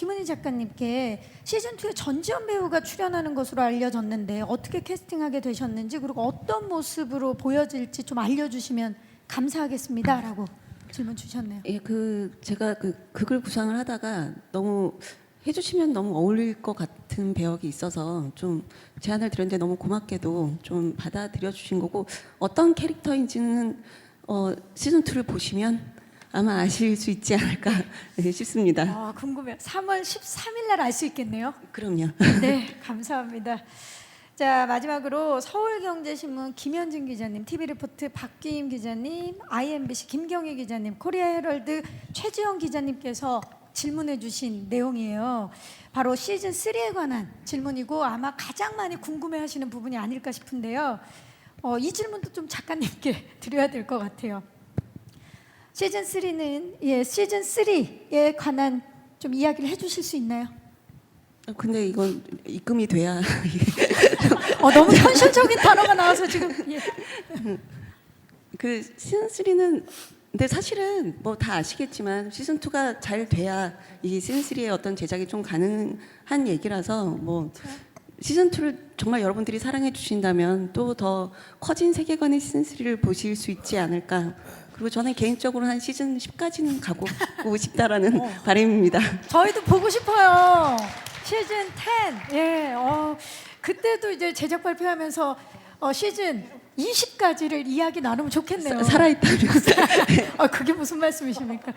김은희 작가님께 시즌 2에 전지현 배우가 출연하는 것으로 알려졌는데 어떻게 캐스팅하게 되셨는지 그리고 어떤 모습으로 보여질지 좀 알려주시면 감사하겠습니다라고 질문 주셨네요. 예, 그 제가 그 극을 구상을 하다가 너무 해주시면 너무 어울릴 것 같은 배역이 있어서 좀 제안을 드렸는데 너무 고맙게도 좀 받아들여 주신 거고 어떤 캐릭터인지는 어, 시즌 2를 보시면 아마 아실 수 있지 않을까 네, 싶습니다. 아, 궁금해요. 3월 13일 날 알 수 있겠네요. 그럼요. 네, 감사합니다. 자 마지막으로 서울경제신문 김현진 기자님, TV리포트 박기임 기자님, IMBC 김경희 기자님, 코리아 헤럴드 최지영 기자님께서 질문해 주신 내용이에요. 바로 시즌 3에 관한 질문이고 아마 가장 많이 궁금해 하시는 부분이 아닐까 싶은데요. 어, 이 질문도 좀 작가님께 드려야 될 것 같아요. 시즌 3는 예 시즌 3에 관한 좀 이야기를 해주실 수 있나요? 어, 근데 이건 입금이 돼야 어, 너무 현실적인 단어가 나와서 지금 예. 그 시즌 3는 근데 사실은 뭐 다 아시겠지만 시즌 2가 잘 돼야 이 시즌 3의 어떤 제작이 좀 가능한 얘기라서 뭐 시즌 2를 정말 여러분들이 사랑해 주신다면 또 더 커진 세계관의 시즌 3를 보실 수 있지 않을까. 그리고 저는 개인적으로 한 시즌 10까지는 가고 싶다라는 바람입니다. 저희도 보고 싶어요. 시즌 10. 예. 어, 그때도 이제 제작 발표하면서 어, 시즌 20까지를 이야기 나누면 좋겠네요. 살아있다면 아, 그게 무슨 말씀이십니까?